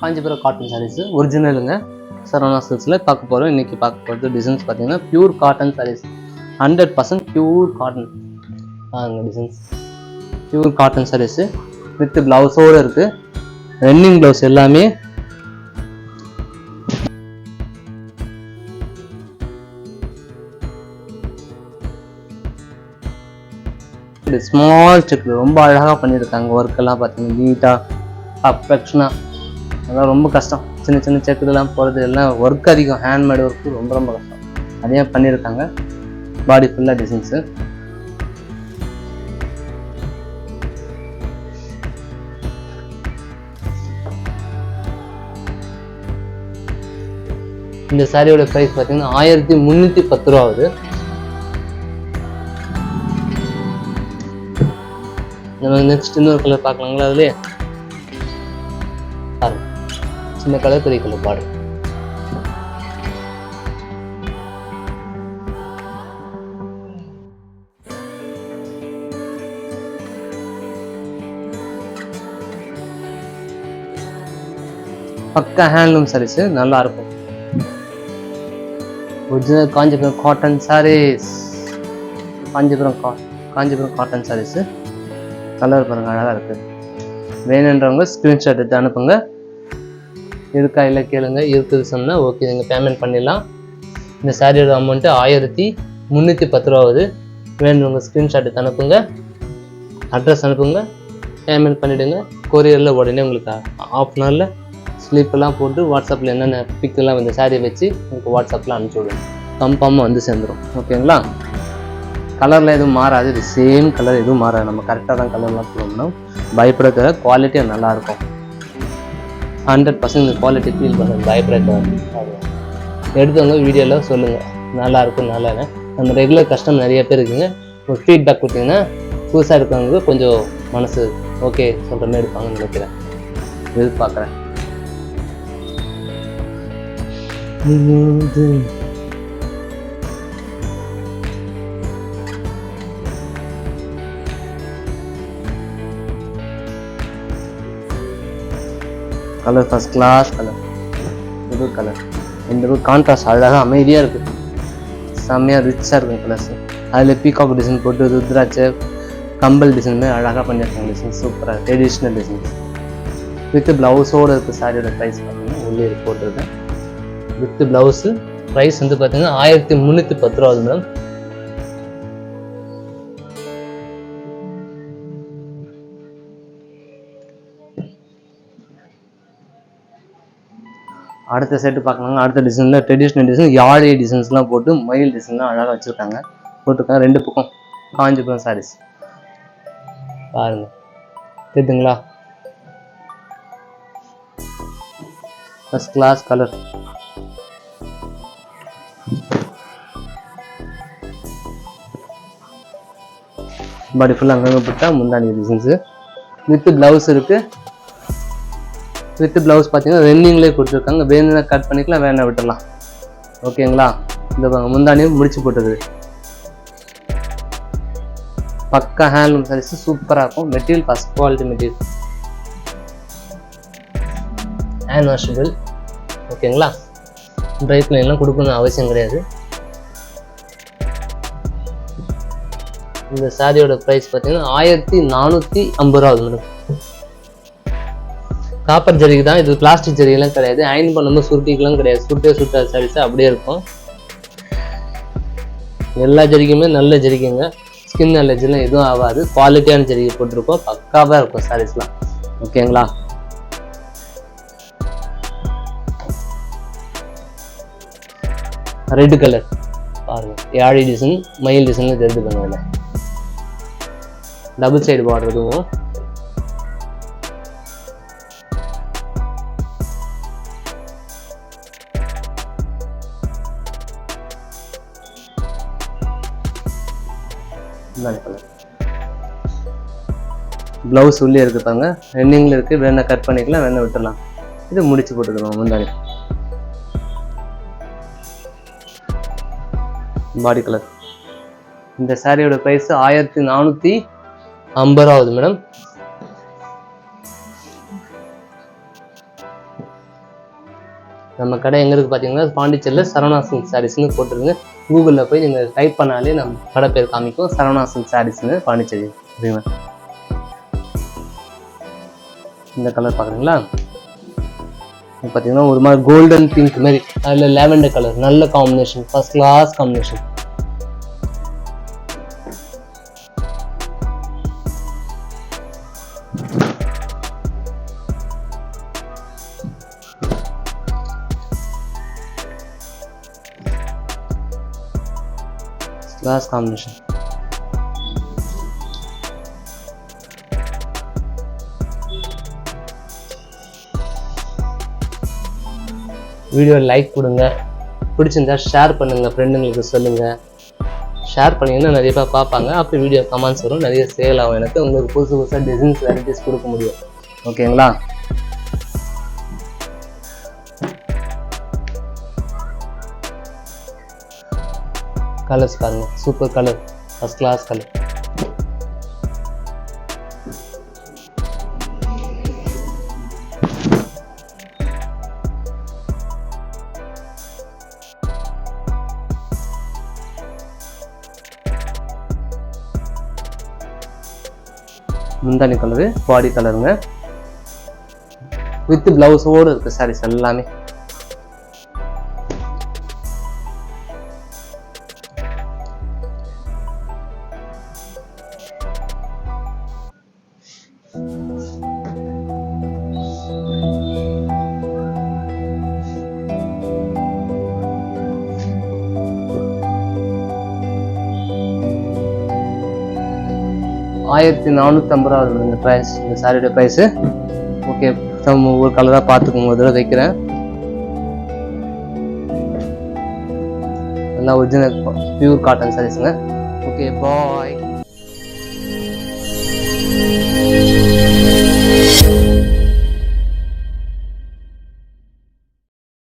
Kanchipuram cotton saris ஒரிஜினலுங்க சரவணா சில்க்ஸில் பார்க்க போகிறோம் இன்றைக்கி பார்க்க போகிறது டிசைன்ஸ் பார்த்தீங்கன்னா pure cotton saris hundred percent pure cotton பாருங்க designs pure cotton saris with ப்ளவுஸோடு இருக்குது ரன்னிங் ப்ளவுஸ் எல்லாமே. ஸ்மால் செக்கில் ரொம்ப அழகாக பண்ணியிருக்காங்க. ஒர்க்கெல்லாம் பார்த்தீங்கன்னா நீட்டாக பர்ஃபெக்ஷனாக அதெல்லாம் ரொம்ப கஷ்டம். சின்ன சின்ன செக்குலாம் போகிறது எல்லாம் ஒர்க் அதிகம். ஹேண்ட்மேட் ஒர்க்கு ரொம்ப ரொம்ப கஷ்டம். அதே பண்ணியிருக்காங்க. பாடி ஃபுல்லாக டிசைன்ஸு இந்த சாரியோட ப்ரைஸ் பார்த்தீங்கன்னா ஆயிரத்தி முந்நூற்றி பத்து ரூபா ஆகுது. நம்ம நெக்ஸ்ட் இன்னொரு கலர் பார்க்கலாங்களா அதுலேயே? சின்ன கலர் பாடு பக்கா ஹேண்ட்லூம் சாரீஸ் நல்லா இருக்கும். ஒரிஜினல் காஞ்சிபுரம் காட்டன் சாரீஸ் காஞ்சிபுரம் கா காஞ்சிபுரம் காட்டன் சாரீஸு கலர் பாருங்க அழகாக இருக்குது வேணுன்றவங்க ஸ்க்ரீன்ஷாட் எடுத்து அனுப்புங்க. இருக்கா இல்லை கேளுங்க. இருக்குது சொன்னால் ஓகே நீங்கள் பேமெண்ட் பண்ணிடலாம். இந்த சாரியோட அமௌண்ட்டு ஆயிரத்தி முந்நூற்றி பத்து ரூபா ஆகுது உங்கள் ஸ்க்ரீன்ஷாட் அனுப்புங்க. அட்ரஸ் அனுப்புங்க. பேமெண்ட் பண்ணிவிடுங்க கொரியரில் உடனே உங்களுக்கு ஆஃப் அன் ஹவரில் ஸ்லீப்பெல்லாம் போட்டு வாட்ஸ்அப்பில் என்னென்ன பிக்கெல்லாம் இந்த சாரியை வச்சு உங்களுக்கு வாட்ஸ்அப்பில் அனுப்பிச்சி விடுங்க. கன்ஃபார்மாக வந்து சேர்ந்துடும் ஓகேங்களா கலரில் எதுவும் மாறாது. இது சேம் கலர் எதுவும் மாறாது. நம்ம கரெக்டாக தான் கலர்லாம் போடணும். பயப்பட குவாலிட்டி நல்லாயிருக்கும் ஹண்ட்ரட் பர்சன்ட் குவாலிட்டி ஃபீல் பண்ணுங்க பயப்பட எடுத்தவங்க வீடியோவில் சொல்லுங்கள் நல்லாயிருக்கும் நல்லா நம்ம ரெகுலர் கஸ்டமர் நிறைய பேர் இருக்குங்க. ஒரு ஃபீட்பேக் கொடுத்தீங்கன்னா புதுசாக இருக்கிறவங்களுக்கு கொஞ்சம் மனசு ஓகே சொல்கிற மாதிரி இருப்பாங்கன்னு நினைக்கிறேன். எதிர்பார்க்குறேன். கலர் ஃபர்ஸ்ட் கிளாஸ் கலர் புது கலர் இந்த புது கான்ட்ராஸ்ட் அழகாக அமைதியாக இருக்குது செம்மையாக ரிச்சாக இருக்கும் கலர்ஸ் அதில் பீகாக் டிசைன் போட்டு ருத்ராட்சை கம்பல் டிசைன் மாதிரி அழகாக பண்ணியிருக்காங்க டிசைன் சூப்பராக ட்ரெடிஷ்னல் டிசைன்ஸ் வித் ப்ளவுஸோடு இருக்குது சாரியோட ப்ரைஸ் பார்த்தீங்கன்னா உள்ளே போட்டிருக்கேன். வித் ப்ளவுஸு ப்ரைஸ் வந்து பார்த்தீங்கன்னா ஆயிரத்தி முந்நூற்றி பத்து ரூபா மேடம் அடுத்த செட்டு பார்க்கலாங்க. அடுத்த டிசைனில் ட்ரெடிஷ்னல் டிசைன் யாழை டிசைன்ஸ்லாம் போட்டு மயில் டிசைன்லாம் அழகாக வச்சுருக்காங்க. போட்டிருக்காங்க. ரெண்டு பக்கம் காஞ்சிபுரம் சாரீஸ் பாருங்க. தெரியுதுங்களா ஃபஸ்ட் கிளாஸ் கலர் பாடி ஃபுல்லாக அங்கங்கே போட்டால் முந்தாணி டிசைன்ஸு வித்து ப்ளவுஸ் இருக்குது வித் ப்ளவுஸ் பார்த்தீங்கன்னா ரெண்டிங்லேயே கொடுத்துருக்காங்க. வேணும்னா கட் பண்ணிக்கலாம் வேணா விட்டுடலாம் ஓகேங்களா? இந்த முந்தானியும் முடிச்சு போட்டுருது பக்கா ஹேண்ட்லூம் சாரீஸ் சூப்பராக இருக்கும். Material first quality material hand washable ஓகேங்களா? ட்ரை கிளீன்லாம் கொடுக்கணும்னு அவசியம் கிடையாது. இந்த சாரியோட ப்ரைஸ் பார்த்தீங்கன்னா ஆயிரத்தி நானூற்றி ஐம்பது ரூபா ஆகுது மேடம் காப்பர் ஜரிக்கு தான். இது பிளாஸ்டிக் ஜரிகைலாம் கிடையாது. அயன் பண்ணும்போது சுருட்டிக்கெல்லாம் கிடையாது. சுட்டே சுட்டா சாரீஸ் அப்படியே இருக்கும். எல்லா ஜரிக்குமே நல்ல ஜரிக்குங்க. ஸ்கின் அலர்ஜிலாம் எதுவும் ஆகாது. குவாலிட்டியான ஜரிகை போட்டிருக்கோம். பக்காவாக இருக்கும் சாரீஸ்லாம் ஓகேங்களா ரெட் கலர் பாருங்க. யாழி டிசைன் மயில் டிசைன்ல தெரிஞ்சு பண்ணுவேன் டபுள் சைடு பார்டர் இதுவும் ப்ளவுஸ் உள்ளே இருக்கு பாருங்க. ரெண்டிங்கில் இருக்குது வேணா கட் பண்ணிக்கலாம் வேணா விட்டுடலாம் இது முடிச்சு போட்டுக்கலாம் முந்தானி பாடி கலர் இந்த சாரியோட ப்ரைஸ் ஆயிரத்தி நானூற்றி ஐம்பது ரூபா ஆகுது மேடம் நம்ம கடை எங்கே இருக்குது பார்த்தீங்கன்னா பாண்டிச்சேரியில் சரவணா சாரீஸ்னு போட்டுருங்க கூகுளில் போய் நீங்கள் டைப் பண்ணாலே நம்ம கடை பேர் காமிக்கும். சரவணா சில்க் சாரீஸ்னு பாண்டிச்சேரி. ஓகேங்களா இந்த கலர் பார்க்குறீங்களா? பார்த்தீங்கன்னா ஒரு மாதிரி கோல்டன் பிங்க் மாதிரி. அதில் லேவெண்டர் கலர் நல்ல combination first class combination class combination video like கொடுங்க. பிடிச்சிருந்தா ஷேர் பண்ணுங்க ஃப்ரெண்டுங்களுக்கு சொல்லுங்க. ஷேர் பண்ணீங்கன்னா நிறைய பேர் பார்ப்பாங்க. அப்போ வீடியோ கமெண்ட்ஸ் வரும். நிறைய சேல் ஆகும். எனக்கு உங்களுக்கு புதுசு புதுசாக டிசைன்ஸ் வெரைட்டிஸ் கொடுக்க முடியும். ஓகேங்களா கலர்ஸ் பாருங்கள் super colour first class colour முந்தானி கலரு பாடி கலருங்க வித் பிளவுஸோடு இருக்கு சாரீஸ் எல்லாமே. ஆயிரத்தி நானூற்றம்பது ரூபா வருது இந்த ப்ரைஸ் இந்த சாரியோட ப்ரைஸு ஓகே நம்ம ஒவ்வொரு கலராக பார்த்துக்கோங்க. ஒரு தடவை வைக்கிறேன். நல்லா ஒரிஜினல் பியூர் காட்டன் சாரீஸுங்க ஓகே பாய்